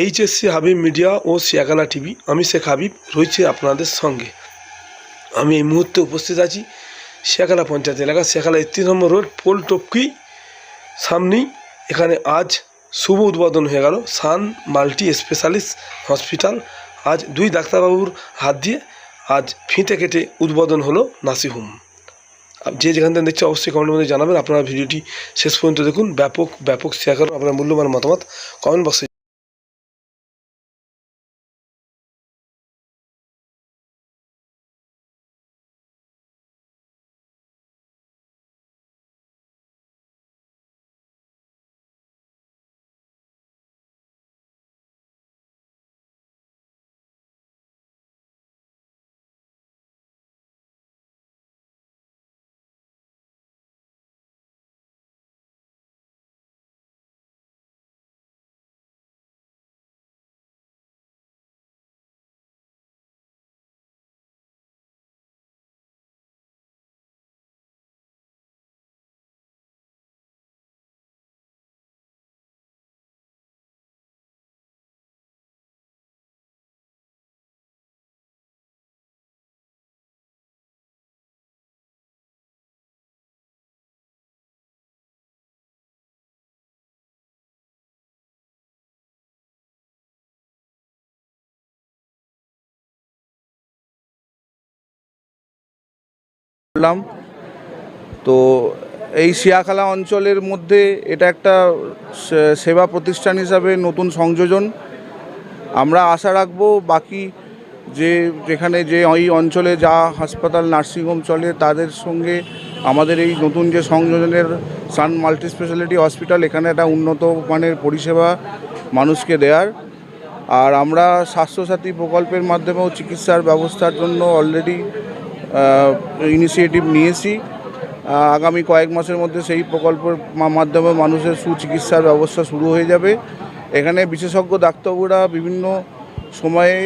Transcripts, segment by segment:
HSC Habib media ও Shiakhala TV, আমি শেখ হাবিব, রয়েছে আপনাদের সঙ্গে। আমি এই মুহূর্তে উপস্থিত আছি সিয়াকালা পঞ্চায়েত এলাকা সিয়াকালা একত্রিশ নম্বর রোড, পোল টপকি সামনেই। এখানে আজ শুভ উদ্বোধন হয়ে গেল, সান মাল্টি স্পেশালিস্ট হসপিটাল। আজ দুই ডাক্তারবাবুর হাত দিয়ে আজ ফিতে কেটে উদ্বোধন হলো নাসিহুম। যে যেখান থেকে দেখছে অবশ্যই কমেন্টের মধ্যে জানাবেন। আপনারা ভিডিওটি শেষ পর্যন্ত দেখুন। ব্যাপক ব্যাপক শেয়ার করুন আপনার মূল্যবান মতামত কমেন্ট বক্সে করলাম। তো এই শিয়াখালা অঞ্চলের মধ্যে এটা একটা সেবা প্রতিষ্ঠান হিসাবে নতুন সংযোজন। আমরা আশা রাখব বাকি যে, যেখানে যে ওই অঞ্চলে যা হাসপাতাল, নার্সিংহোম চলে, তাদের সঙ্গে আমাদের এই নতুন যে সংযোজনের সান মাল্টি স্পেশালিটি হসপিটাল, এখানে একটা উন্নত মানের পরিষেবা মানুষকে দেওয়ার আর আমরা স্বাস্থ্যসাথী প্রকল্পের মাধ্যমেও চিকিৎসার ব্যবস্থার জন্য অলরেডি ইনিশিয়েটিভ নিয়েছি। আগামী কয়েক মাসের মধ্যে সেই প্রকল্পের মাধ্যমে মানুষের সুচিকিৎসার ব্যবস্থা শুরু হয়ে যাবে। এখানে বিশেষজ্ঞ ডাক্তারবাবুরা বিভিন্ন সময়ে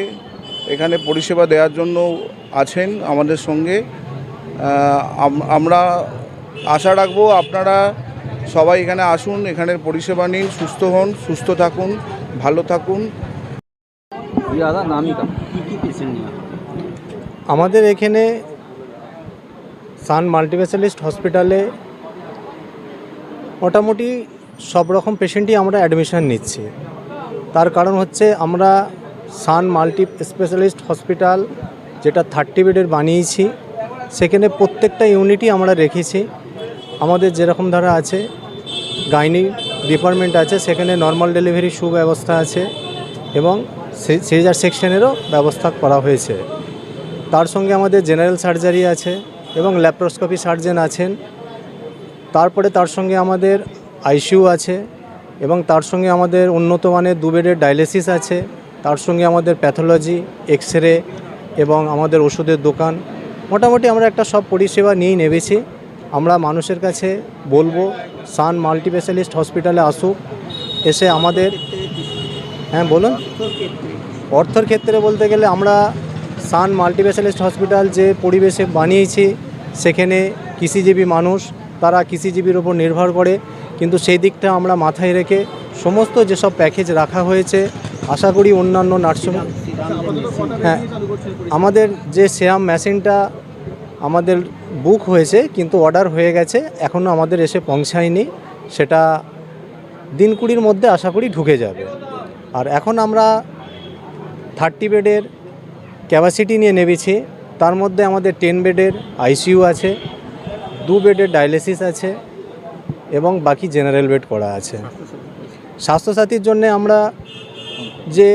এখানে পরিষেবা দেওয়ার জন্য আছেন আমাদের সঙ্গে। আমরা আশা রাখব আপনারা সবাই এখানে আসুন এখানের পরিষেবা নিন সুস্থ হন সুস্থ থাকুন ভালো থাকুন? আমাদের এখানে সান মাল্টিস্পেশালিস্ট হসপিটালে মোটামুটি সব রকম পেশেন্টই আমরা অ্যাডমিশন নিচ্ছি। তার কারণ হচ্ছে আমরা সান মাল্টি স্পেশালিস্ট হসপিটাল যেটা থার্টি বেডের বানিয়েছি, সেখানে প্রত্যেকটা ইউনিটই আমরা রেখেছি। আমাদের যেরকম ধারা আছে, গাইনি ডিপার্টমেন্ট আছে, সেখানে নর্মাল ডেলিভারি সুব্যবস্থা আছে এবং সিজার সেকশনেরও ব্যবস্থা করা হয়েছে। তার সঙ্গে আমাদের জেনারেল সার্জারি আছে এবং ল্যাপ্রোস্কোপি সার্জেন আছেন। তারপরে তার সঙ্গে আমাদের আইসিইউ আছে এবং তার সঙ্গে আমাদের উন্নত মানের দু বেডের ডায়ালিসিস আছে। তার সঙ্গে আমাদের প্যাথোলজি এক্স রে এবং আমাদের ওষুধের দোকান। মোটামুটি আমরা একটা সব পরিষেবা নিয়েই নেবেছি আমরা মানুষের কাছে বলব সান মাল্টিস্পেশালিস্ট হসপিটালে আসুক এসে আমাদের হ্যাঁ বলুন। অর্থর ক্ষেত্রে বলতে গেলে আমরা সান মাল্টিস্পেশালিস্ট হসপিটাল যে পরিবেশে বানিয়েছি, সেখানে কৃষিজীবী মানুষ, তারা কৃষিজীবীর ওপর নির্ভর করে। কিন্তু সেই দিকটা আমরা মাথায় রেখে সমস্ত যেসব প্যাকেজ রাখা হয়েছে, আশা করি অন্যান্য নার্সিং হ্যাঁ আমাদের যে সেরাম মেশিনটা আমাদের বুক হয়েছে, কিন্তু অর্ডার হয়ে গেছে এখনও আমাদের এসে পৌঁছায়নি। সেটা দিন কুড়ির মধ্যে আশা করি ঢুকে যাবে। আর এখন আমরা থার্টি বেডের ক্যাপাসিটি নিয়ে নেমেছি। তার মধ্যে আমাদের টেন বেডের আইসিইউ আছে, দু বেডের ডায়ালিসিস আছে এবং বাকি জেনারেল বেড করা আছে। স্বাস্থ্যসাথীর জন্য আমরা যে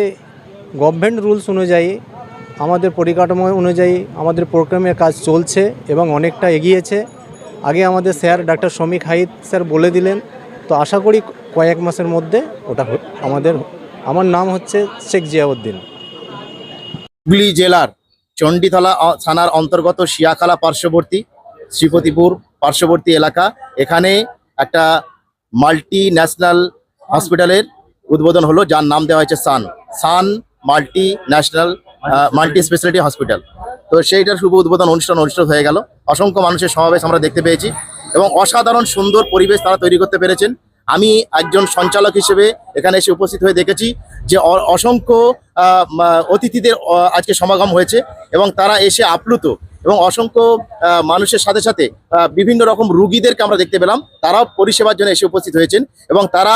গভর্নমেন্ট রুলস অনুযায়ী, আমাদের পরিকাঠামো অনুযায়ী আমাদের প্রোগ্রামের কাজ চলছে এবং অনেকটা এগিয়েছে। আগে আমাদের স্যার ডাক্তার শ্রমিক হাইত স্যার বলে দিলেন, তো আশা করি কয়েক মাসের মধ্যে ওটা আমাদের আমার নাম হচ্ছে শেখ জিয়াউদ্দিন। হুগলি জেলার চণ্ডীতলা থানার অন্তর্গত শিয়াখালা পার্শ্ববর্তী শ্রীপতিপুর পার্শ্ববর্তী এলাকা। এখানে একটা মাল্টি ন্যাশনাল হসপিটালের উদ্বোধন হলো, যার নাম দেওয়া হয়েছে Sun. Sun multi national multi speciality hospital তো সেইটার শুভ উদ্বোধন অনুষ্ঠান অনুষ্ঠিত হয়ে গেল। অসংখ্য মানুষের সমাবেশ আমরা দেখতে পেয়েছি এবং অসাধারণ সুন্দর পরিবেশ তারা তৈরি করতে পেরেছেন। আমি একজন সঞ্চালক হিসেবে এখানে এসে উপস্থিত হয়ে দেখেছি যে অসংখ্য অতিথিদের আজকে সমাগম হয়েছে এবং তারা এসে আপ্লুত। এবং অসংখ্য মানুষের সাথে সাথে বিভিন্ন রকম রুগীদেরকে আমরা দেখতে পেলাম। তারাও পরিষেবার জন্য এসে উপস্থিত হয়েছেন এবং তারা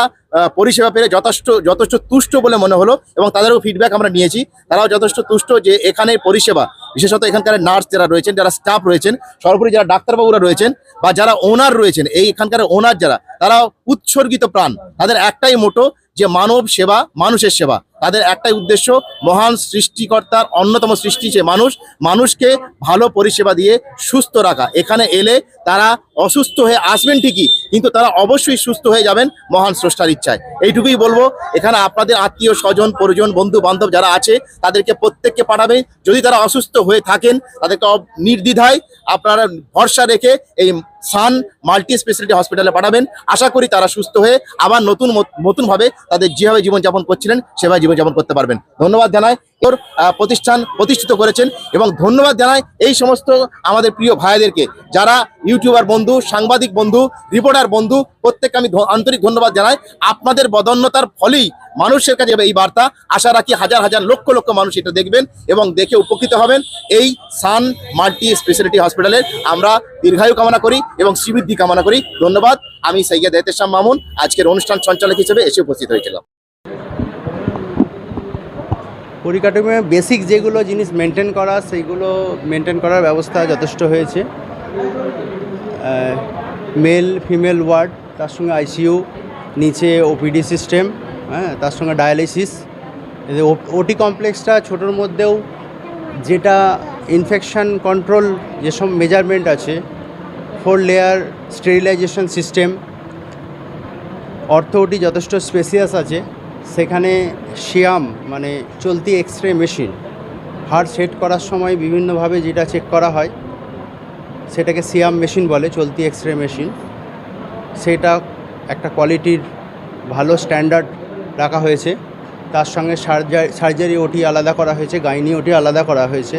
পরিষেবা পেয়ে যথেষ্ট যথেষ্ট তুষ্ট বলে মনে হলো এবং তাদেরও ফিডব্যাক আমরা নিয়েছি। তারাও যথেষ্ট তুষ্ট যে এখানে পরিষেবা, বিশেষত এখানকার নার্স যারা রয়েছেন, যারা স্টাফ রয়েছেন, সর্বোপরি যারা ডাক্তারবাবুরা রয়েছেন বা যারা ওনার রয়েছেন, এই এখানকার ওনার যারা তারা উৎসর্গিত প্রাণ। তাদের একটাই মোটো যে মানব সেবা, মানুষের সেবা। তাদের একটাই উদ্দেশ্য, মহান সৃষ্টিকর্তার অন্যতম সৃষ্টি যে মানুষ, মানুষকে ভালো পরিষেবা দিয়ে সুস্থ রাখা। এখানে এলে তারা অসুস্থ হয়ে আসবেন ঠিকই, কিন্তু তারা অবশ্যই সুস্থ হয়ে যাবেন মহান স্রষ্টার ইচ্ছায়। এইটুকুই বলব, এখানে আপনাদের আত্মীয়, স্বজন, পরিজন, বন্ধু বান্ধব যারা আছে, তাদেরকে প্রত্যেককে পাঠাবেন। যদি তারা অসুস্থ হয়ে থাকেন, তাদেরকে নির্দ্বিধায় আপনারা ভরসা রেখে এই সান মাল্টি স্পেশালিটি হসপিটালে পাঠাবেন। আশা করি তারা সুস্থ হয়ে আবার নতুন নতুনভাবে তাদের যেভাবে জীবনযাপন করছিলেন, সেভাবে জীবনযাপন করতে পারবেন। ধন্যবাদ জানাই ওর প্রতিষ্ঠান প্রতিষ্ঠিত করেছেন এবং ধন্যবাদ জানাই এই সমস্ত আমাদের প্রিয় ভাইদেরকে, যারা ইউটিউবার বন্ধু, সাংবাদিক বন্ধু, রিপোর্টার বন্ধু, প্রত্যেককে আমি আন্তরিক ধন্যবাদ জানাই। আপনাদের বদন্যতার ফলেই মানুষের কাছে এই বার্তা। আশা রাখি হাজার হাজার লক্ষ লক্ষ মানুষ এটা দেখবেন এবং দেখে উপকৃত হবেন। এই সান মাল্টি স্পেশালিটি হসপিটালের আমরা দীর্ঘায়ু কামনা করি এবং শ্রীবৃদ্ধি কামনা করি। ধন্যবাদ। আমি সৈয়দ এহতেশাম মামুন। আজকের অনুষ্ঠান সঞ্চালক হিসেবে এসে উপস্থিত হয়েছিলাম। পরিকাঠামো বেসিক যেগুলো জিনিস মেনটেন করা, সেইগুলো মেনটেন করার ব্যবস্থা যথেষ্ট হয়েছে। মেল ফিমেল ওয়ার্ড তার সঙ্গে আইসিইউ নিচে ওপিডি সিস্টেম হ্যাঁ তার সঙ্গে ডায়ালিসিস ওটি কমপ্লেক্সটা ছোটোর মধ্যেও যেটা ইনফেকশান কন্ট্রোল যেসব মেজারমেন্ট আছে ফোর লেয়ার স্টেরিলাইজেশন সিস্টেম অর্থ ওটি যথেষ্ট স্পেসিয়াস আছে। সেখানে শিয়াম মানে চলতি X ray machine heart set করার সময় বিভিন্নভাবে যেটা চেক করা হয়, সেটাকে সিয়াম মেশিন বলে, চলতি এক্স রে মেশিন সেটা একটা কোয়ালিটির ভালো স্ট্যান্ডার্ড রাখা হয়েছে। তার সঙ্গে সার্জারি সার্জারি ওটি আলাদা করা হয়েছে গাইনি ওটি আলাদা করা হয়েছে।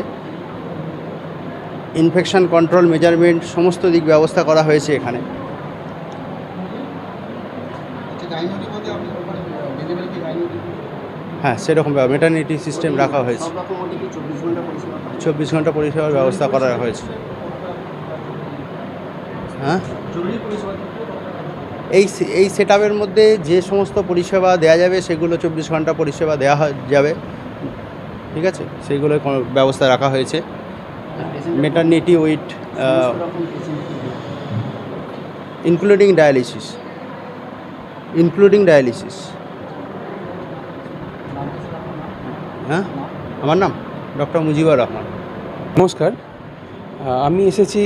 ইনফেকশন কন্ট্রোল মেজারমেন্ট সমস্ত দিক ব্যবস্থা করা হয়েছে এখানে। হ্যাঁ সেরকম মেটার্নিটি সিস্টেম রাখা হয়েছে। চব্বিশ ঘণ্টা পরিষেবার ব্যবস্থা করা হয়েছে। হ্যাঁ? এই এই সেট মধ্যে যে সমস্ত পরিষেবা দেওয়া যাবে, সেগুলো চব্বিশ ঘণ্টা পরিষেবা দেওয়া যাবে। ঠিক আছে? সেইগুলো ব্যবস্থা রাখা হয়েছে। Maternity with including dialysis including dialysis হ্যাঁ? আমার নাম ডক্টর মুজিবুর রহমান। নমস্কার। আমি এসেছি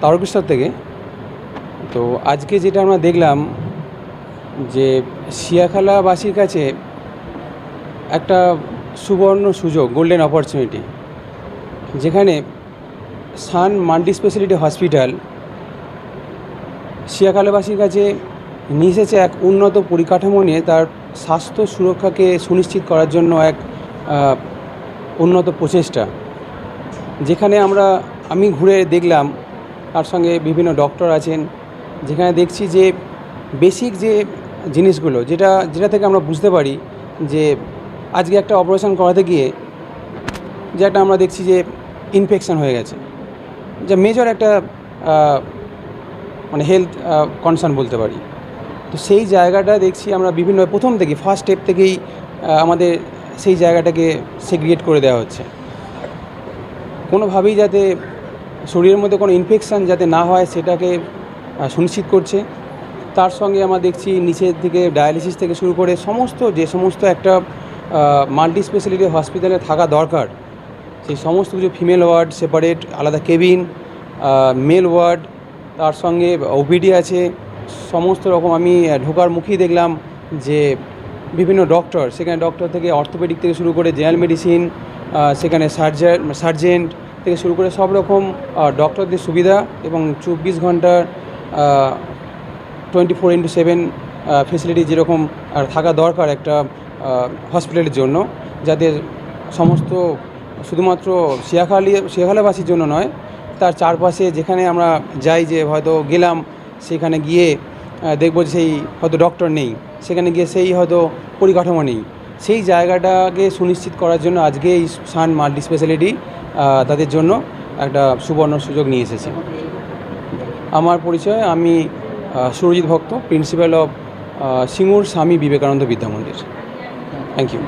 তারকেশ্বর থেকে। তো আজকে যেটা আমরা দেখলাম যে শিয়াখালাবাসীর কাছে একটা সুবর্ণ সুযোগ গোল্ডেন অপরচুনিটি যেখানে সান মাল্টি স্পেশালিটি হসপিটাল শিয়াখালাবাসীর কাছে নিয়ে এক উন্নত পরিকাঠামো নিয়ে তার স্বাস্থ্য সুরক্ষাকে সুনিশ্চিত করার জন্য এক উন্নত প্রচেষ্টা। যেখানে আমরা, আমি ঘুরে দেখলাম, তার সঙ্গে বিভিন্ন ডক্টর আছেন, যেখানে দেখছি যে বেসিক যে জিনিসগুলো, যেটা যেটা থেকে আমরা বুঝতে পারি যে আজকে একটা অপারেশন করাতে গিয়ে যে একটা আমরা দেখছি যে ইনফেকশন হয়ে গেছে। যা মেজর একটা মানে হেলথ কনসার্ন বলতে পারি। তো সেই জায়গাটা দেখছি আমরা বিভিন্ন, প্রথম থেকে ফার্স্ট স্টেপ থেকেই আমাদের সেই জায়গাটাকে সেগ্রিগেট করে দেওয়া হচ্ছে। কোনোভাবেই যাতে শরীরের মধ্যে কোনো ইনফেকশান যাতে না হয় সেটাকে সুনিশ্চিত করছে। তার সঙ্গে আমরা দেখছি নিচের থেকে ডায়ালিসিস থেকে শুরু করে সমস্ত, যে সমস্ত একটা মাল্টি স্পেশালিটি হসপিটালে থাকা দরকার, সেই সমস্ত কিছু ফিমেল ওয়ার্ড সেপারেট আলাদা কেবিন মেল ওয়ার্ড তার সঙ্গে ওপিডি আছে, সমস্ত রকম আমি ঢোকার মুখেই দেখলাম যে বিভিন্ন ডক্টর সেখানে ডক্টর থেকে অর্থোপেডিক থেকে শুরু করে জেনারেল মেডিসিন সেখানে সার্জার সার্জেন্ট থেকে শুরু করে সব রকম ডক্টরদের সুবিধা এবং চব্বিশ ঘণ্টার twenty four into seven facility যেরকম থাকা দরকার একটা হসপিটালের জন্য, যাতে সমস্ত শুধুমাত্র শিয়াখালি, শিয়াখালাবাসীর জন্য নয়, তার চারপাশে যেখানে আমরা যাই যে হয়তো গেলাম, সেখানে গিয়ে দেখব যে সেই হয়তো ডক্টর নেই। সেখানে গিয়ে সেই হয়তো পরিকাঠামো নেই। সেই জায়গাটাকে সুনিশ্চিত করার জন্য আজকে এই সান মাল্টি স্পেশালিটি তাদের জন্য একটা সুবর্ণ সুযোগ নিয়ে এসেছে। আমার পরিচয়, আমি সুরজিৎ ভক্ত principal of Singur Swami Vivekananda Vidyamandir thank you